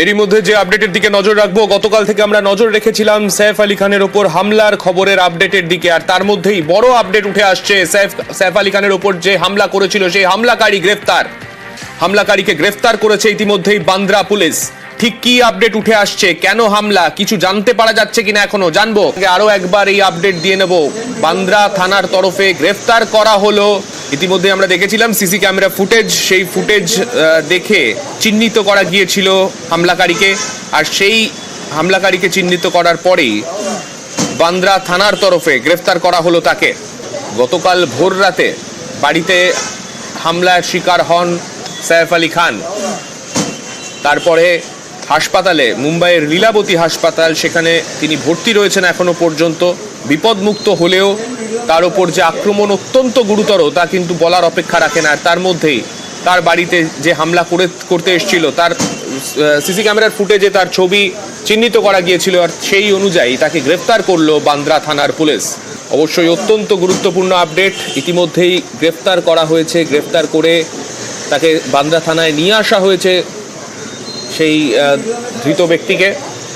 এরই মধ্যে যে আপডেটের দিকে নজর রাখব, গতকাল থেকে আমরা নজর রেখেছিলাম সাইফ আলী খানের ওপর হামলার খবরের আপডেটের দিকে। আর তার মধ্যেই বড় আপডেট উঠে আসছে সাইফ সাইফ আলী খানের ওপর যে হামলা করেছিল, সেই হামলাকারী গ্রেফতার। হামলাকারীকে গ্রেফতার করেছে ইতিমধ্যেই বান্দ্রা পুলিশ। ঠিক কি আপডেট উঠে আসছে, কেন হামলা, কিছু জানতে পারা যাচ্ছে কিনা এখনও জানব। আরও একবার এই আপডেট দিয়ে নেব। বান্দ্রা থানার তরফে গ্রেফতার করা হলো। ইতিমধ্যে আমরা দেখেছিলাম সিসি ক্যামেরা ফুটেজ, সেই ফুটেজ দেখে চিহ্নিত করা গিয়েছিল হামলাকারীকে। আর সেই হামলাকারীকে চিহ্নিত করার পরেই বান্দ্রা থানার তরফে গ্রেফতার করা হলো তাকে। গতকাল ভোর রাতে বাড়িতে হামলার শিকার হন সাইফ আলী খান। তারপরে হাসপাতালে, মুম্বাইয়ের লীলাবতী হাসপাতাল, সেখানে তিনি ভর্তি রয়েছেন এখনও পর্যন্ত। বিপদমুক্ত হলেও তার ওপর যে আক্রমণ অত্যন্ত গুরুতর, তা কিন্তু বলার অপেক্ষা রাখে না। তার মধ্যেই তার বাড়িতে যে হামলা করে, করতে এসেছিল, তার সিসি ক্যামেরার ফুটেজে তার ছবি চিহ্নিত করা গিয়েছিল, আর সেই অনুযায়ী তাকে গ্রেফতার করল বান্দ্রা থানার পুলিশ। অবশ্যই অত্যন্ত গুরুত্বপূর্ণ আপডেট। ইতিমধ্যেই গ্রেফতার করা হয়েছে। গ্রেফতার করে তাকে বান্দ্রা থানায় নিয়ে আসা হয়েছে সেই ধৃত ব্যক্তিকে।